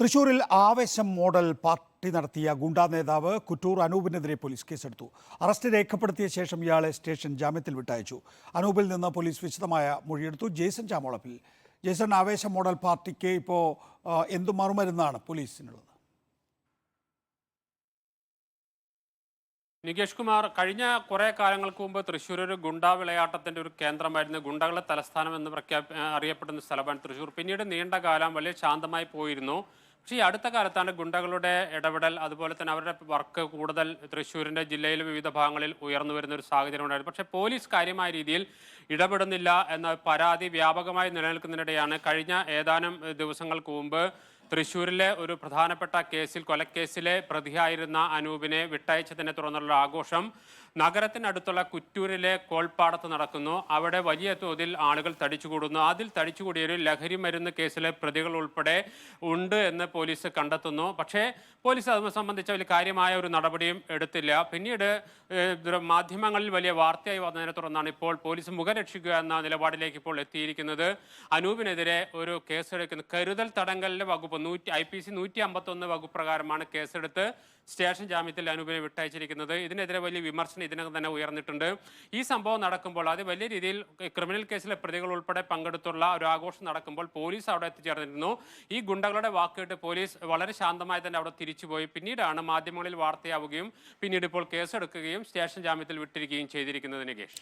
തൃശൂരിൽ ആവേശം model party നടത്തിയ ഗുണ്ടാ നേതാവ് കുറ്റൂർ അനൂപിനെതിരെ പോലീസ് കേസെടുത്തു. അറസ്റ്റ് രേഖപ്പെടുത്തിയ ശേഷം ഇയാളെ സ്റ്റേഷൻ ജാമ്യത്തിൽ വിട്ടയച്ചു. അനൂപിൽ നിന്ന് പോലീസ് വിശദമായ മൊഴിയെടുത്തു. Jason Chamolappil. Jason Aavesham model പാർട്ടിക്ക് ഇപ്പോൾ എന്തു മറുമരുന്നാണ് പോലീസിനുള്ളത്? നികേഷ് കുമാർ കഴിഞ്ഞ കുറേ കാലങ്ങൾക്ക് മുമ്പ് തൃശ്ശൂർ ഒരു ഗുണ്ടാ വിളയാട്ടത്തിന്റെ ഒരു കേന്ദ്രമായിരുന്നു. ഗുണ്ടകളുടെ തലസ്ഥാനം എന്ന് പ്രഖ്യാപി അറിയപ്പെടുന്ന സ്ഥലമാണ് തൃശ്ശൂർ പിന്നീട് നീണ്ട കാലം വലിയ ശാന്തമായി പോയിരുന്നു. പക്ഷേ ഈ അടുത്ത കാലത്താണ് ഗുണ്ടകളുടെ ഇടപെടൽ അതുപോലെ തന്നെ അവരുടെ വർക്ക് കൂടുതൽ തൃശ്ശൂരിന്റെ ജില്ലയിലെ വിവിധ ഭാഗങ്ങളിൽ ഉയർന്നു വരുന്ന ഒരു സാഹചര്യം ഉണ്ടായിരുന്നു. പക്ഷേ പോലീസ് കാര്യമായ രീതിയിൽ ഇടപെടുന്നില്ല എന്ന പരാതി വ്യാപകമായി നിലനിൽക്കുന്നതിനിടെയാണ് കഴിഞ്ഞ ഏതാനും ദിവസങ്ങൾക്ക് മുമ്പ് തൃശ്ശൂരിലെ ഒരു പ്രധാനപ്പെട്ട കേസിൽ കൊലക്കേസിലെ പ്രതിയായിരുന്ന അനൂപിനെ വിട്ടയച്ചതിനെ തുടർന്നുള്ള ആഘോഷം നഗരത്തിനടുത്തുള്ള കുറ്റൂരിലെ കോൾപ്പാടത്ത് നടക്കുന്നു. അവിടെ വലിയ തോതിൽ ആളുകൾ തടിച്ചുകൂടുന്നു. അതിൽ തടിച്ചുകൂടിയൊരു ലഹരി മരുന്ന് കേസിലെ പ്രതികൾ ഉൾപ്പെടെ ഉണ്ട് എന്ന് പോലീസ് കണ്ടെത്തുന്നു. പക്ഷേ പോലീസ് അത് സംബന്ധിച്ച വലിയ കാര്യമായ ഒരു നടപടിയും എടുത്തില്ല. പിന്നീട് മാധ്യമങ്ങളിൽ വലിയ വാർത്തയായി വന്നതിനെ തുടർന്നാണ് ഇപ്പോൾ പോലീസ് മുഖം രക്ഷിക്കുക എന്ന നിലപാടിലേക്ക് ഇപ്പോൾ എത്തിയിരിക്കുന്നത്. അനൂപിനെതിരെ ഒരു കേസെടുക്കുന്ന. കരുതൽ തടങ്കലിന്റെ വകുപ്പ് നൂറ്റി ഐ പി സി നൂറ്റി അമ്പത്തൊന്ന് വകുപ്പ് പ്രകാരമാണ് കേസെടുത്ത് സ്റ്റേഷൻ ജാമ്യത്തിൽ അനൂപിനെ വിട്ടയച്ചിരിക്കുന്നത്. ഇതിനെതിരെ വലിയ വിമർശനം ഇതിനകം തന്നെ ഉയർന്നിട്ടുണ്ട്. ഈ സംഭവം നടക്കുമ്പോൾ അത് വലിയ രീതിയിൽ ക്രിമിനൽ കേസിലെ പ്രതികൾ ഉൾപ്പെടെ പങ്കെടുത്തുള്ള ഒരു ആഘോഷം നടക്കുമ്പോൾ പോലീസ് അവിടെ എത്തിച്ചേർന്നിരുന്നു. ഈ ഗുണ്ടകളുടെ വാക്കേട്ട് പോലീസ് വളരെ ശാന്തമായി തന്നെ അവിടെ തിരിച്ചുപോയി. പിന്നീടാണ് മാധ്യമങ്ങളിൽ വാർത്തയാവുകയും പിന്നീട് ഇപ്പോൾ കേസെടുക്കുകയും സ്റ്റേഷൻ ജാമ്യത്തിൽ വിട്ടിരിക്കുകയും ചെയ്തിരിക്കുന്നത് നികേഷ്.